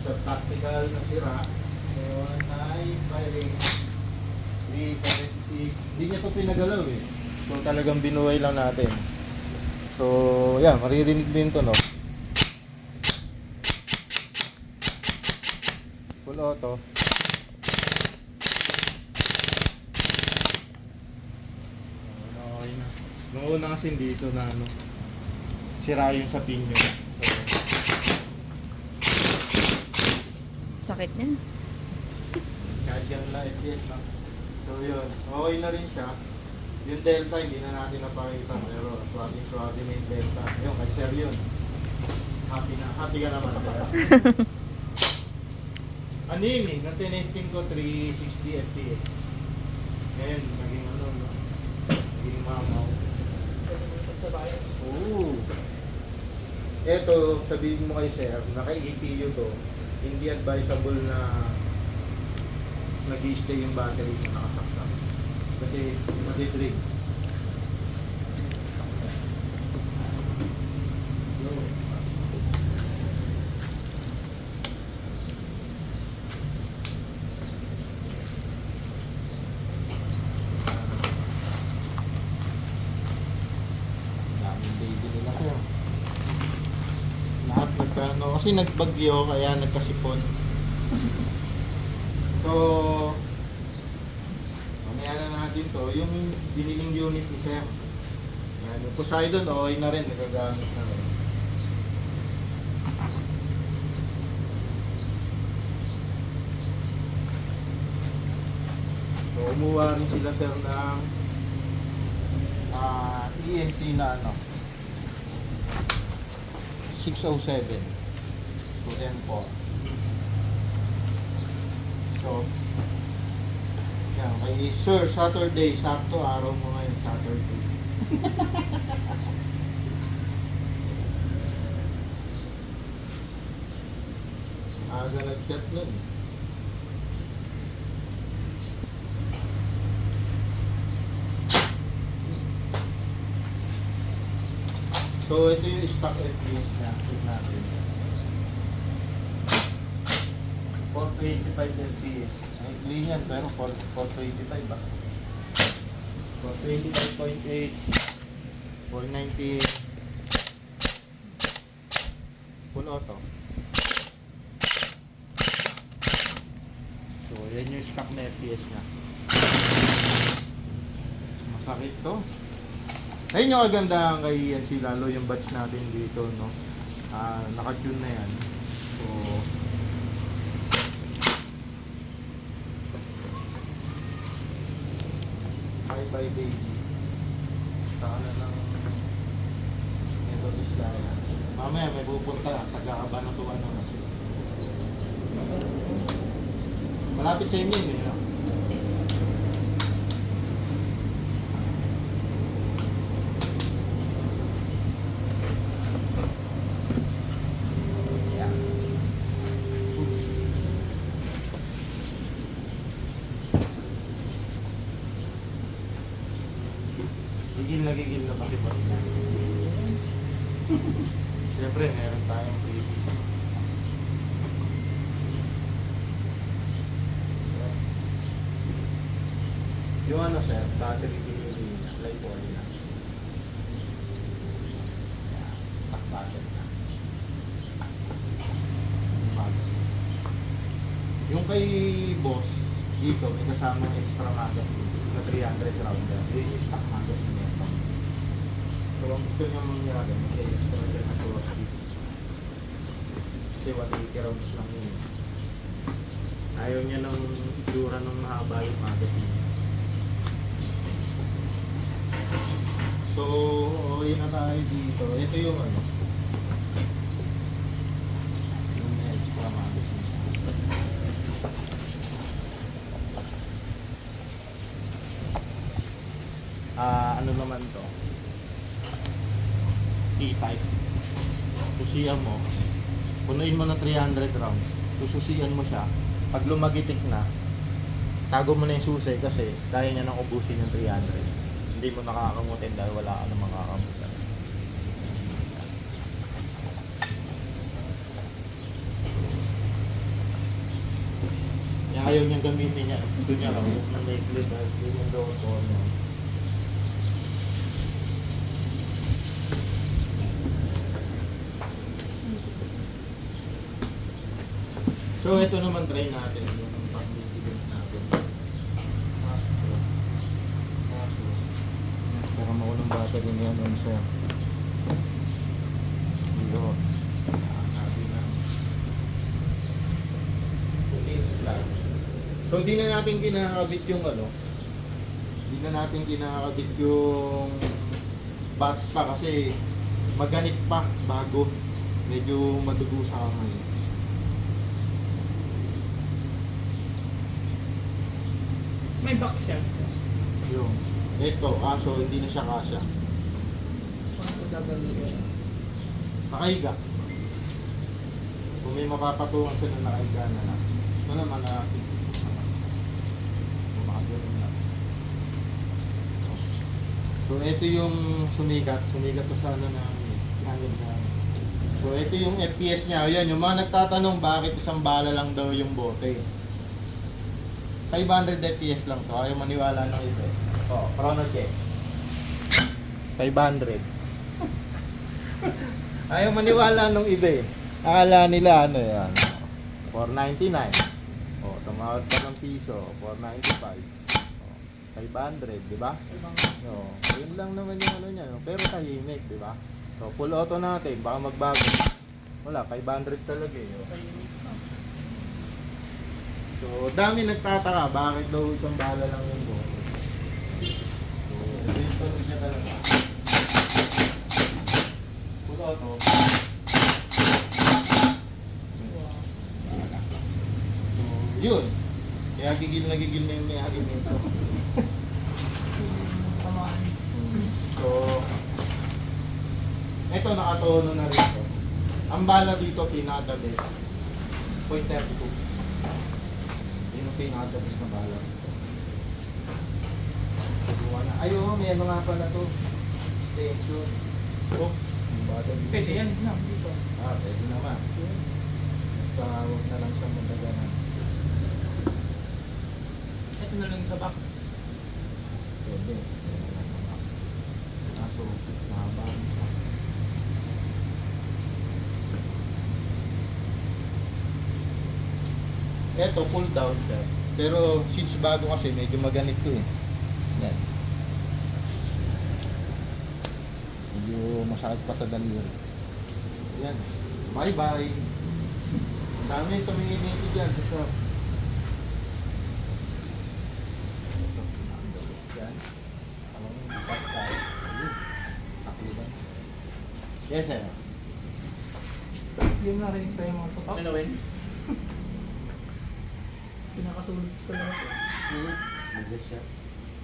After tactical na sira, ngayon ay firing 376. Hindi niya to pinagalaw eh. So talagang binuhay lang natin. So, yan, maririnig din to, no? Full auto. Okay na. Kasi dito na ano, sira yung sa. So, Sakit niya. yan na FDS na. So yun, okay na rin siya. Yung delta, hindi na natin napakita. Pero swabbing swabbing na yung delta. Ayun, kay Sir yun. Happy na. Happy ka naman. Ano yun eh, ko 360 FPS. Ngayon, naging ano, no? Naging mamaw. Oo. Eto, sabihin mo kay Sir, naka-EPU to, hindi advisable na nag-stay yung battery na nakasaksak. Kasi madidrain. Daming baby nila sir. Lahat nagkano, kasi nagbagyo kaya nagkasipon. So, mamaya na natin to. Yung biniling unit ni Sir. Yan, yung Poseidon, okay na rin. Nagagamit na rin. So, umuha rin sila Sir ng ah, ENC na ano 607 to M4 So, yan, kay Sir, Saturday, sakto araw mo ngayon, Saturday. Aga nag-chat nun. So, ito yung stock FPS na natin. 425 FPS. Ang clean yan, pero 4 425 ba? 425.8 490 Full auto. So, yan yung stock na FPS niya. Masakit to. Ayun yung kagandahan kay Yancy, lalo yung batch natin dito, no? Ah, naka-tune na yan. So, Bye baby. Saka na ng Methodist Gaya. Mamaya may pupunta, taga-aba na to ano. Malapit sa inyo yun, eh, no? Yeah. Gigil na kasi pa. Siyempre, meron tayong freebies. Ayan. Yung ano sir, battery delivery na, light oil na. Ayan, stock battery na. Yung kay boss, dito may kasamang extra magazine na 300 round. Yun yung stock nito. So, ang gusto niya mangyari, may extra siya na short dito. Kasi 180 rounds lang yun. Ayaw niya ng itsura ng mahaba yung magazine. So, okay na tayo dito. Ito yung ano. Yung extra magazine. Ah, ano naman to? T5. Susiyan mo. Punuin mo ng 300 rounds. Sususiyan mo siya. Pag lumagitik na, tago mo na yung susi kasi kaya niya nang ubusin yung 300. Hindi mo nakakamutin dahil wala ka namang makakamutin. niyang gamitin niya. Gusto niya raw, huwag nang naiklit dahil ganyan So, ito naman try natin. Yung pag-event natin. Kaso, para maunang bata din yan nun sa Iyo. Natin na. So, hindi na natin kinakabit yung ano. Hindi na natin kinakabit yung box pa kasi maganit pa bago. Medyo madugo sa kamay. May box siya. Yung, ito, kaso hindi na siya kasya. Paano gagawin? Nakahiga. Kung may mapapatungan siya na nakahiga na lang. Ito naman na Bumagawin na. So, ito yung sumikat. Sumikat to sa ano na hangin na. So, ito yung FPS niya. Ayan, yung mga nagtatanong bakit isang bala lang daw yung bote. 500 FPS lang to. Ayaw maniwala ng iba. Oh, chrono check. 500. Ayaw maniwala nung iba eh. Akala nila ano yan. 499. Oh, tumawad pa ng piso. 495. Oh, 500, di ba? No, yun lang naman yung ano niya. no? Pero tahimik, di ba? So, full auto natin. Baka magbago. Wala, 500 talaga eh. oh. So, dami nagtataka. Bakit daw isang bala lang yung go? So, ito niya talaga. Full auto. So, yun. Kaya gigil na gigil na yung may-ari nito. So, eto nakatono na rin to. Ang bala dito pinaka best. 0.32. Yun ang pinaka best na bala dito. Kukuha na. Ay, oo, may nga pala to. Extension. Oh, yung bala dito. Pwede yan. No, dito. Ah, pwede naman. Basta huwag na lang siya magdaganan. Ito na lang sa box. Pwede. Kaso, mahaba siya. Eto, pull down siya. Pero since bago kasi, medyo maganit to eh. Yan. Medyo masakit pa sa daliri. Yan. Bye-bye. Ang dami yung tumingin nito dyan sa shop. Ito. Yes, sir. Yung narinig tayo mga tutok. Ano, Wen? Pinakasulit ko lang ito. Mag-guess siya.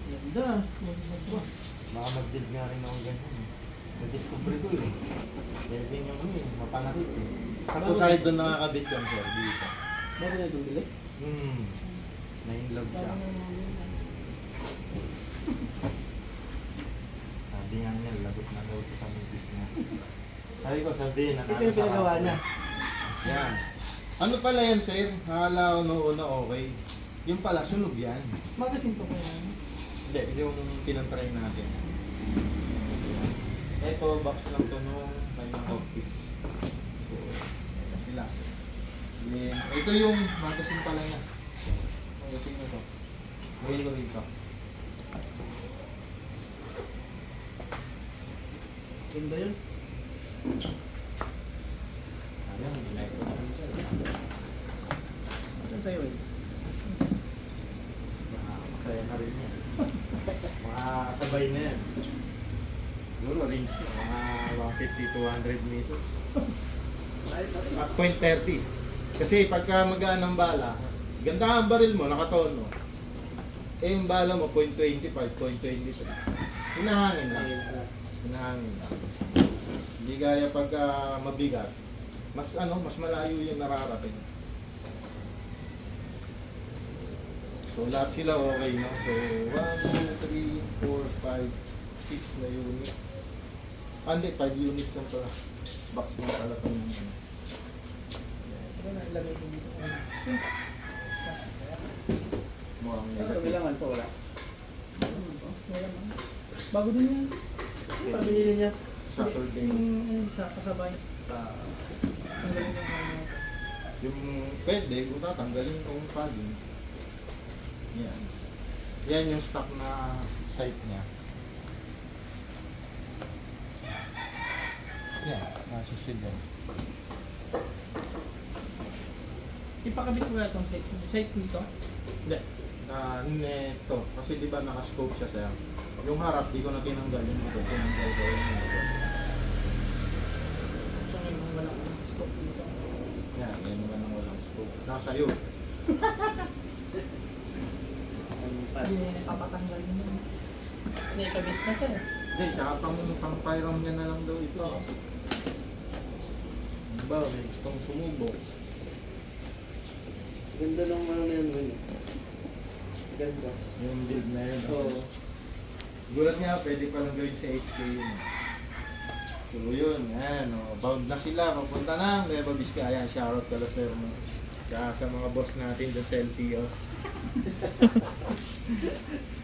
Ganda. Magmas ba? Baka mag-deal nga rin ako ganyan. eh. Na-discover ko eh. Dahil din yung ano eh, mapanakit eh. Tapos kahit doon nakakabit yan sir, dito. Bago na itong bili? Hmm. Na-inlove siya. Sabi nga niya, lagot na daw sa mibig niya. Sabi ko, sabihin na Ito yung pinagawa niya. Yan. Ano pala yan, sir? Ko noong una okay. Yung pala, sunog yan. Magasin ko pa yan. Hindi, yung pinantry natin. Ito, box lang to nung kanyang outfit. So, ito sila. Then, ito yung magazine pala niya. Magazine na to. Lagay ko rito. Ganda yun. Ayan, ginay ko na rin siya. Ano sa'yo eh? Makakasaya na rin yan. Makakasabay na yan. Siguro range niya, mga 150 to 100 meters. At point 30. Kasi pagka magaan ang bala, ganda ang baril mo, nakatono. Eh yung bala mo, point 25, point 23. Hinahangin lang. Hinahangin lang. Hindi gaya pagka mabigat. Mas ano, mas malayo yung nararating. So lahat sila okay na. So 1, 2, 3, 4, 5, 6 na unit. Ah, hindi, 5 units lang pala. Box mo pala pang yun. Ito na ilamig dito. Mukhang negative. Kailangan pa wala. Bago din yan. Bago binili niya. Saturday. Yung isa kasabay. Ah. Yung pwede, kung tatanggalin kung padding. Yan. Yan yung stock na site niya. Yan, nasa shield yan. Ipakabit ko na itong site. Site dito. Hindi. Na neto. Kasi di ba naka-scope siya sir? Yung harap, di ko na tinanggal yung ito. Tinanggal ko yung ito. So ngayon wala akong scope dito. Yan, yan naman ang walang scope. Nasa iyo. Ano pa? Hindi na napapatanggal yun. Naikabit na sir. Hindi, tsaka pang, pang pyram niya na lang daw ito. Oo. Diba, may gustong sumubok. Ganda ng ano na yun. Ganda. Ganda. Yung build na yun. Oo. Gulat nga, pwede palang gawin sa 8K yun. So yun, yan, oh, bound na sila, papunta na ang Nueva Vizcaya, shoutout kala sir mo. Tsaka sa mga boss natin sa LTO. Mm-hmm.